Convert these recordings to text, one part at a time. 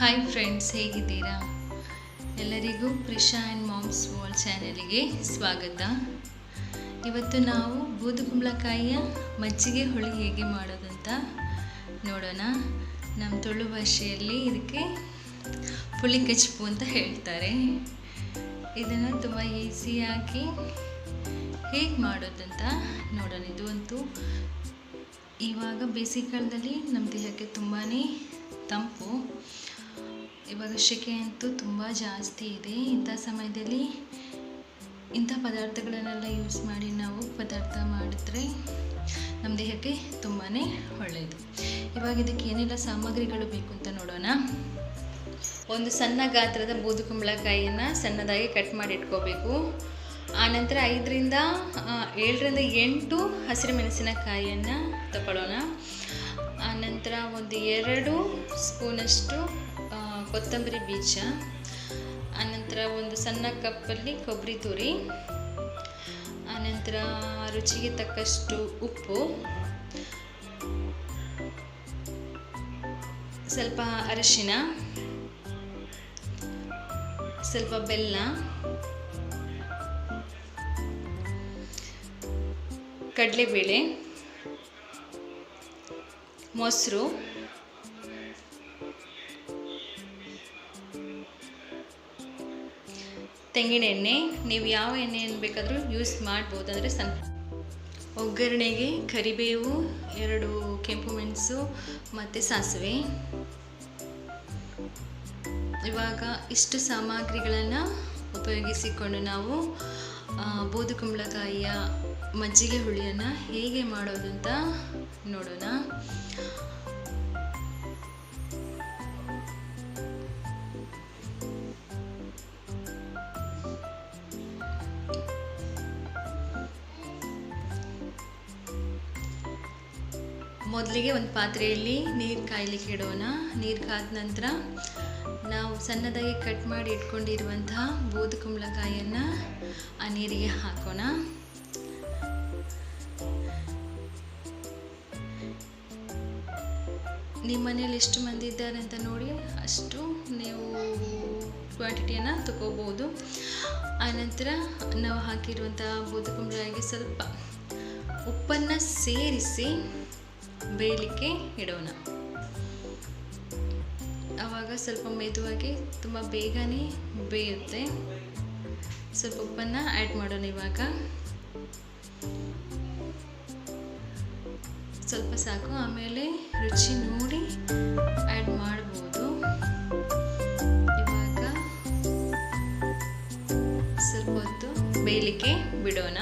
Hi friends ಹೇಗಿದ್ದೀರಾ? ಎಲ್ಲರಿಗೂ Prisha and moms wall ಚಾನೆಲ್ಗೆ ಸ್ವಾಗತ. ಇವತ್ತು ನಾವು ಬೂದುಕುಂಬಳಕಾಯಿಯ ಮಜ್ಜಿಗೆ ಹುಳಿ ಹೇಗೆ ಮಾಡೋದಂತ ನೋಡೋಣ. ನಮ್ಮ ತುಳು ಭಾಷೆಯಲ್ಲಿ ಇದಕ್ಕೆ ಪುಳಿ ಕಚ್ಪು ಅಂತ ಹೇಳ್ತಾರೆ. ಇದನ್ನು ತುಂಬ ಈಸಿಯಾಗಿ ಹೇಗೆ ಮಾಡೋದಂತ ನೋಡೋಣ. ಇದು ಅಂತೂ ಇವಾಗ ಬೇಸಿಗೆಕಾಲದಲ್ಲಿ ನಮ್ಮ ದೇಹಕ್ಕೆ ತುಂಬಾ ತಂಪು. ಸೆಕೆ ಅಂತೂ ತುಂಬ ಜಾಸ್ತಿ ಇದೆ. ಇಂಥ ಸಮಯದಲ್ಲಿ ಇಂಥ ಪದಾರ್ಥಗಳನ್ನೆಲ್ಲ ಯೂಸ್ ಮಾಡಿ ನಾವು ಪದಾರ್ಥ ಮಾಡಿದ್ರೆ ನಮ್ಮ ದೇಹಕ್ಕೆ ತುಂಬಾ ಒಳ್ಳೆಯದು ಇವಾಗ ಇದಕ್ಕೆ ಏನೆಲ್ಲ ಸಾಮಗ್ರಿಗಳು ಬೇಕು ಅಂತ ನೋಡೋಣ. ಒಂದು ಸಣ್ಣ ಗಾತ್ರದ ಬೂದುಕುಂಬಳಕಾಯಿಯನ್ನು ಸಣ್ಣದಾಗಿ ಕಟ್ ಮಾಡಿ ಇಟ್ಕೋಬೇಕು. ಆನಂತರ ಐದರಿಂದ ಏಳರಿಂದ ಎಂಟು ಹಸಿರು ಮೆಣಸಿನಕಾಯಿಯನ್ನು ತಗೊಳ್ಳೋಣ ಆನಂತರ ಒಂದು ಎರಡು ಸ್ಪೂನಷ್ಟು ಕೊತ್ತಂಬರಿ ಬೀಜ ಆನಂತರ ಒಂದು ಸಣ್ಣ ಕಪ್ಪಲ್ಲಿ ಕೊಬ್ಬರಿ ತುರಿ ಆನಂತರ ರುಚಿಗೆ ತಕ್ಕಷ್ಟು ಉಪ್ಪು, ಸ್ವಲ್ಪ ಅರಿಶಿನ, ಸ್ವಲ್ಪ ಬೆಲ್ಲ, ಕಡಲೆಬೇಳೆ, ಮೊಸರು ತೆಂಗಿನ ಎಣ್ಣೆ, ನೀವು ಯಾವ ಎಣ್ಣೆಯನ್ನು ಬೇಕಾದರೂ ಯೂಸ್ ಮಾಡ್ಬೋದು ಅಂದರೆ ಸನ್ ಒಗ್ಗರಣೆಗೆ ಕರಿಬೇವು, ಎರಡು ಕೆಂಪು ಮೆಣಸು ಮತ್ತು ಸಾಸಿವೆ. ಇವಾಗ ಇಷ್ಟು ಸಾಮಗ್ರಿಗಳನ್ನು ಉಪಯೋಗಿಸಿಕೊಂಡು ನಾವು ಬೂದು ಬೂದುಕುಂಬಳಕಾಯಿಯ ಮಜ್ಜಿಗೆ ಹುಳಿಯನ್ನು ಹೇಗೆ ಮಾಡೋದು ಅಂತ ನೋಡೋಣ. ಮೊದಲಿಗೆ ಒಂದು ಪಾತ್ರೆಯಲ್ಲಿ ನೀರು ಕಾಯಲಿಕ್ಕೆ ಇಡೋಣ. ನೀರು ಕಾದ ನಂತರ ನಾವು ಸಣ್ಣದಾಗಿ ಕಟ್ ಮಾಡಿ ಇಟ್ಕೊಂಡಿರುವಂತಹ ಬೂದುಕುಂಬಳಕಾಯಿಯನ್ನು ಆ ನೀರಿಗೆ ಹಾಕೋಣ. ನಿಮ್ಮ ಮನೇಲಿ ಎಷ್ಟು ಮಂದಿ ಇದ್ದಾರೆ ಅಂತ ನೋಡಿ, ಅಷ್ಟು ನೀವು ಕ್ವಾಂಟಿಟಿಯನ್ನು ತಗೋಬೋದು. ಆನಂತರ ನಾವು ಹಾಕಿರುವಂಥ ಬೂದು ಕುಂಬಳಕಾಯಿಗೆ ಸ್ವಲ್ಪ ಉಪ್ಪನ್ನು ಸೇರಿಸಿ ಬೇಯಲಿಕ್ಕೆ ಇಡೋಣ. ಆವಾಗ ಸ್ವಲ್ಪ ಮೆದುವಾಗಿ ತುಂಬ ಬೇಗನೆ ಬೇಯುತ್ತೆ. ಸ್ವಲ್ಪ ಉಪ್ಪನ್ನು ಆ್ಯಡ್ ಮಾಡೋಣ ಇವಾಗ. ಸ್ವಲ್ಪ ಸಾಕು, ಆಮೇಲೆ ರುಚಿ ನೋಡಿ ಆ್ಯಡ್ ಮಾಡ್ಬೋದು. ಇವಾಗ ಸ್ವಲ್ಪ ಹೊತ್ತು ಬೇಯಲಿಕ್ಕೆ ಬಿಡೋಣ.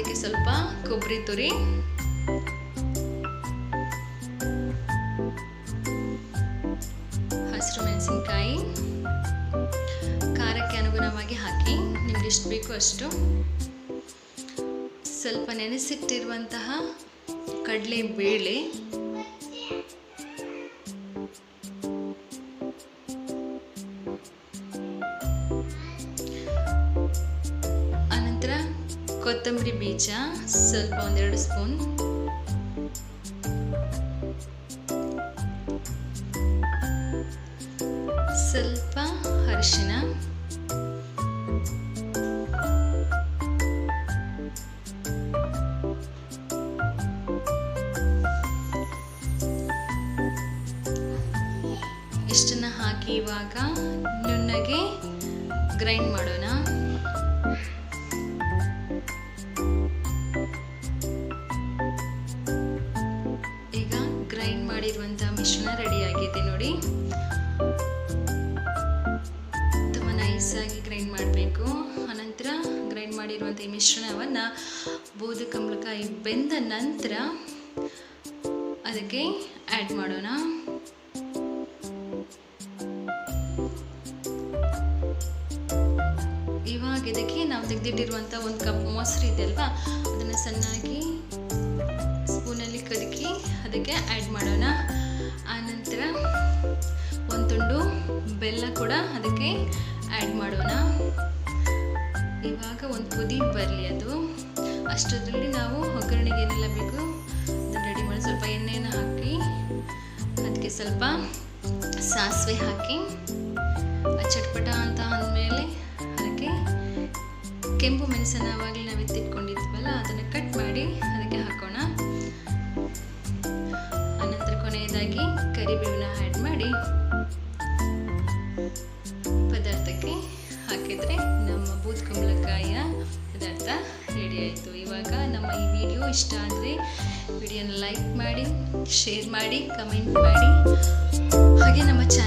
ಅದಕ್ಕೆ ಸ್ವಲ್ಪ ಕೊಬ್ಬರಿ ತುರಿ. ಹಸಿರು ಮೆಣಸಿನಕಾಯಿ. ಖಾರಕ್ಕೆ ಅನುಗುಣವಾಗಿ ಹಾಕಿ. ನಿಮ್ಗೆ ಎಷ್ಟು ಬೇಕೋ ಅಷ್ಟು. ಸ್ವಲ್ಪ ನೆನೆಸಿಟ್ಟಿರುವಂತಹ ಕಡಲೆ ಬೇಳೆ ಕೊತ್ತಂಬರಿ ಬೀಜ ಸ್ವಲ್ಪ ಒಂದೆರಡು ಸ್ಪೂನ್. ಸ್ವಲ್ಪ ಅರಿಶಿನ. ಇಷ್ಟನ್ನ ಹಾಕಿ ಇವಾಗ ನುಣ್ಣಗೆ ಗ್ರೈಂಡ್ ಮಾಡೋಣ. ಮಾಡಿರುವಂಥ ಮಿಶ್ರಣ ರೆಡಿ ಆಗಿದೆ ನೋಡಿ. ತುಂಬ ನೈಸಾಗಿ ಗ್ರೈಂಡ್ ಮಾಡಬೇಕು. ಅನಂತರ ಗ್ರೈಂಡ್ ಮಾಡಿರುವಂಥ ಈ ಮಿಶ್ರಣವನ್ನು ಬೂದು ಕಮಲಕಾಯಿ ಬೆಂದ ನಂತರ ಅದಕ್ಕೆ ಆ್ಯಡ್ ಮಾಡೋಣ. ಇವಾಗ ಇದಕ್ಕೆ ನಾವು ತೆಗೆದಿಟ್ಟಿರುವಂಥ ಒಂದು ಕಪ್ ಮೊಸರು ಇದೆ ಅಲ್ವಾ ಅದನ್ನು ಸಣ್ಣಾಗಿ ಅದಕ್ಕೆ ಆ್ಯಡ್ ಮಾಡೋಣ. ಆನಂತರ ಒಂದು ತುಂಡು ಬೆಲ್ಲ ಕೂಡ ಅದಕ್ಕೆ ಆ್ಯಡ್ ಮಾಡೋಣ. ಇವಾಗ ಒಂದು ಕುದಿ ಬರಲಿ ಅದು. ಅಷ್ಟರಲ್ಲಿ ನಾವು ಒಗ್ಗರಣೆಗೆ ಏನೆಲ್ಲ ಬೇಕು ರೆಡಿ ಮಾಡಿ ಸ್ವಲ್ಪ ಎಣ್ಣೆಯನ್ನು ಹಾಕಿ ಅದಕ್ಕೆ ಸ್ವಲ್ಪ ಸಾಸಿವೆ ಹಾಕಿ ಚಟ್ಪಟ ಅಂತ ಅಂದಮೇಲೆ ಅದಕ್ಕೆ ಕೆಂಪು ಮೆಣಸನ್ನು ಆವಾಗಲೇ ನಾವು ಎತ್ತಿಟ್ಕೊಂಡಿದ್ವಲ್ಲ ಅದನ್ನು ಕಟ್ ಮಾಡಿ ಅದಕ್ಕೆ ಹಾಕಿದರೆ ನಮ್ಮ ಬೂದ್ ಕುಂಬಳಕಾಯಿಯ ಪದಾರ್ಥ ರೆಡಿ ಆಯಿತು. ಇವಾಗ ನಮ್ಮ ಈ ವಿಡಿಯೋ ಇಷ್ಟ ಆದರೆ ವಿಡಿಯೋನ ಲೈಕ್ ಮಾಡಿ ಶೇರ್ ಮಾಡಿ ಕಮೆಂಟ್ ಮಾಡಿ. ಹಾಗೆ ನಮ್ಮ ಚಾನಲನ್ನು